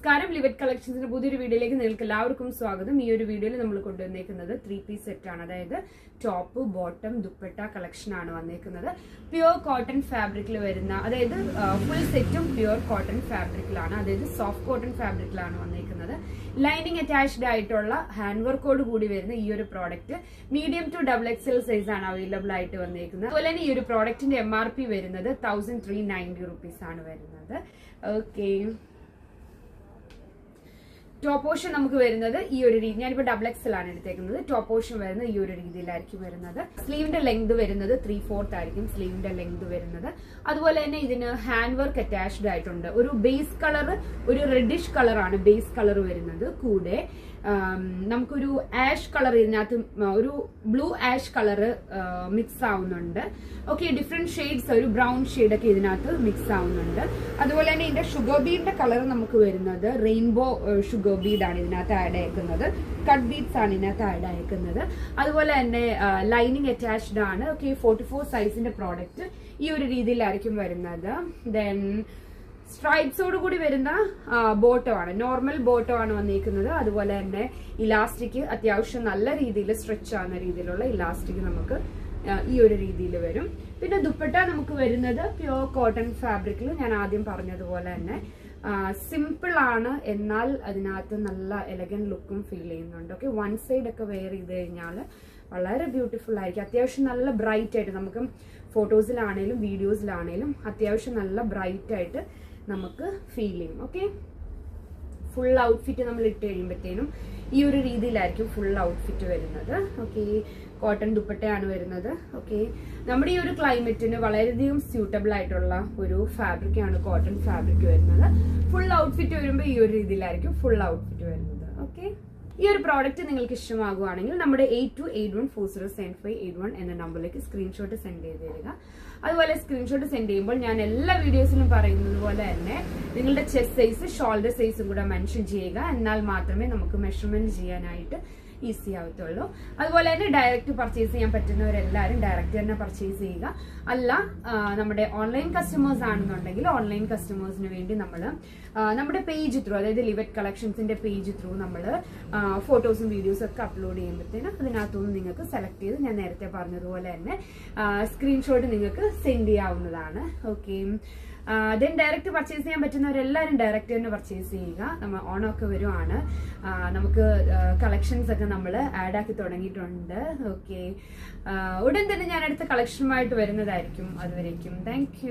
നമസ്കാരം. ലിവറ്റ് കളക്ഷൻസിന്റെ പുതിയൊരു വീഡിയോയിലേക്ക് നിങ്ങൾക്ക് എല്ലാവർക്കും സ്വാഗതം. ഈ ഒരു വീഡിയോയിൽ നമ്മൾ കൊണ്ടുവന്നേക്കുന്നത് ത്രീ പീസ് സെറ്റ് ആണ്. അതായത് ടോപ്പ് ബോട്ടം ദുപ്പട്ട കളക്ഷൻ ആണ് വന്നേക്കുന്നത്. പ്യുവർ കോട്ടൺ ഫാബ്രിക്കിൽ വരുന്ന അതായത് ഫുൾ സെറ്റും പ്യുവർ കോട്ടൺ ഫാബ്രിക്കിലാണ് അതായത് സോഫ്റ്റ് കോട്ടൺ ഫാബ്രിക്കിലാണ് വന്നേക്കുന്നത്. ലൈനിങ് അറ്റാച്ച്ഡ് ആയിട്ടുള്ള ഹാൻഡ് വർക്കോട് കൂടി വരുന്ന ഈ ഒരു product medium to double X L size ആണ് അവൈലബിൾ ആയിട്ട് വന്നേക്കുന്നത്. അതുപോലെ തന്നെ ഈ ഒരു പ്രോഡക്റ്റിന്റെ എം ആർ പി വരുന്നത് തൗസൻഡ് ത്രീ നയന്റി റുപ്പീസ് ആണ് വരുന്നത്. ഓക്കെ ടോപ്പ് പോർഷൻ നമുക്ക് വരുന്നത് ഈ ഒരു രീതി. ഞാനിപ്പോ ഡബിൾ എക്സൽ ആണ് എടുത്തേക്കുന്നത്. ടോപ്പ് പോർഷൻ വരുന്നത് ഈ ഒരു രീതിയിലായിരിക്കും വരുന്നത്. സ്ലീവിന്റെ ലെങ്ത് വരുന്നത് ത്രീ ഫോർത്ത് ആയിരിക്കും സ്ലീവിന്റെ ലെങ്ത് വരുന്നത്. അതുപോലെ തന്നെ ഇതിന് ഹാൻഡ് വർക്ക് അറ്റാച്ച്ഡ് ആയിട്ടുണ്ട്. ഒരു ബേസ് കളർ ഒരു റെഡിഷ് കളറാണ് ബേസ് കളർ വരുന്നത്. കൂടെ നമുക്കൊരു ആഷ് കളർ ഇതിനകത്ത് ഒരു ബ്ലൂ ആഷ് കളർ മിക്സ് ആവുന്നുണ്ട്. ഓക്കെ ഡിഫറെന്റ് ഷെയ്ഡ്സ് ഒരു ബ്രൗൺ ഷെയ്ഡ് ഒക്കെ ഇതിനകത്ത് മിക്സ് ആവുന്നുണ്ട്. അതുപോലെ തന്നെ ഇതിന്റെ ഷുഗർ ബീഡിന്റെ കളർ നമുക്ക് വരുന്നത് റെയിൻബോ ഷുഗർ ബീഡാണ് ഇതിനകത്ത് ആഡ് അയക്കുന്നത്. കട്ട് ബീഡ്സ് ആണ് ഇതിനകത്ത് ആഡ് അയക്കുന്നത്. അതുപോലെ തന്നെ ലൈനിങ് അറ്റാച്ച്ഡ് ആണ്. ഓക്കെ ഫോർട്ടി ഫോർ സൈസിന്റെ പ്രോഡക്റ്റ് ഈ ഒരു രീതിയിലായിരിക്കും വരുന്നത്. ദെൻ സ്ട്രൈപ്സോട് കൂടി വരുന്ന ബോട്ടോ ആണ് നോർമൽ ബോട്ടോ ആണ് വന്നിരിക്കുന്നത്. അതുപോലെ തന്നെ ഇലാസ്റ്റിക് അത്യാവശ്യം നല്ല രീതിയിൽ സ്ട്രെച്ച് ആവുന്ന രീതിയിലുള്ള ഇലാസ്റ്റിക് നമുക്ക് ഈ ഒരു രീതിയിൽ വരും. പിന്നെ ദുപ്പട്ട നമുക്ക് വരുന്നത് പ്യുവർ കോട്ടൺ ഫാബ്രിക്കിൽ ഞാൻ ആദ്യം പറഞ്ഞതുപോലെ തന്നെ സിമ്പിൾ ആണ്. എന്നാൽ അതിനകത്ത് നല്ല എലഗൻ ലുക്കും ഫീൽ ചെയ്യുന്നുണ്ട്. ഓക്കെ വൺ സൈഡ് ഒക്കെ വെയർ ചെയ്ത് കഴിഞ്ഞാൽ വളരെ ബ്യൂട്ടിഫുൾ ആയിരിക്കും. അത്യാവശ്യം നല്ല ബ്രൈറ്റ് ആയിട്ട് നമുക്ക് ഫോട്ടോസിലാണേലും വീഡിയോസിലാണേലും അത്യാവശ്യം നല്ല ബ്രൈറ്റ് ആയിട്ട് നമുക്ക് ഫീൽ ചെയ്യും ഓക്കെ ഫുൾ ഔട്ട്ഫിറ്റ് നമ്മൾ ഇട്ട് കഴിയുമ്പോഴത്തേനും ഈ ഒരു രീതിയിലായിരിക്കും ഫുൾ ഔട്ട്ഫിറ്റ് വരുന്നത് ഓക്കെ കോട്ടൺ ദുപ്പട്ടയാണ് വരുന്നത് ഓക്കെ നമ്മുടെ ഈ ഒരു ക്ലൈമറ്റിന് വളരെയധികം സ്യൂട്ടബിൾ ആയിട്ടുള്ള ഒരു ഫാബ്രിക് ആണ് കോട്ടൺ ഫാബ്രിക് വരുന്നത്. ഫുൾ ഔട്ട്ഫിറ്റ് വരുമ്പോൾ ഈ ഒരു രീതിയിലായിരിക്കും ഫുൾ ഔട്ട്ഫിറ്റ് വരുന്നത് ഓക്കെ ഈ ഒരു പ്രോഡക്റ്റ് നിങ്ങൾക്ക് ഇഷ്ടമാകുവാണെങ്കിൽ നമ്മുടെ eight two eight one four zero seven five eight one എന്ന നമ്പറിലേക്ക് സ്ക്രീൻഷോട്ട് സെൻഡ് ചെയ്ത് തരിക. അതുപോലെ സ്ക്രീൻഷോട്ട് സെൻഡ് ചെയ്യുമ്പോൾ ഞാൻ എല്ലാ വീഡിയോസിലും പറയുന്നത് പോലെ തന്നെ നിങ്ങളുടെ ചെസ്റ്റ് സൈസ് ഷോൾഡർ സൈസും കൂടെ മെൻഷൻ ചെയ്യുക. എന്നാൽ മാത്രമേ നമുക്ക് മെഷർമെന്റ് ചെയ്യാനായിട്ട് ഈസി ആവത്തുള്ളൂ. അതുപോലെ തന്നെ ഡയറക്റ്റ് പർച്ചേസ് ചെയ്യാൻ പറ്റുന്നവരെല്ലാവരും ഡയറക്റ്റ് തന്നെ പർച്ചേസ് ചെയ്യുക. അല്ല നമ്മുടെ ഓൺലൈൻ കസ്റ്റമേഴ്സ് ആണെന്നുണ്ടെങ്കിൽ ഓൺലൈൻ കസ്റ്റമേഴ്സിന് വേണ്ടി നമ്മൾ നമ്മുടെ പേജ് ത്രൂ അതായത് ലിവറ്റ് കളക്ഷൻസിന്റെ പേജ് ത്രൂ നമ്മൾ ഫോട്ടോസും വീഡിയോസും ഒക്കെ അപ്ലോഡ് ചെയ്യുമ്പോഴത്തേനും അതിനകത്തുനിന്ന് നിങ്ങൾക്ക് സെലക്ട് ചെയ്ത് ഞാൻ നേരത്തെ പറഞ്ഞതുപോലെ തന്നെ സ്ക്രീൻഷോട്ട് നിങ്ങൾക്ക് സെൻഡ് ചെയ്യാവുന്നതാണ്. ഓക്കെ ദെൻ ഡയറക്റ്റ് പർച്ചേസ് ചെയ്യാൻ പറ്റുന്നവരെല്ലാവരും ഡയറക്റ്റ് തന്നെ പർച്ചേസ് ചെയ്യുക. നമ്മൾ ഓണമൊക്കെ വരുവാണ്. നമുക്ക് കളക്ഷൻസ് ഒക്കെ നമ്മൾ ആഡ് ആക്കി തുടങ്ങിയിട്ടുണ്ട്. ഓക്കെ ഉടൻ തന്നെ ഞാൻ അടുത്ത കളക്ഷനുമായിട്ട് വരുന്നതായിരിക്കും അതുവരേക്കും. താങ്ക്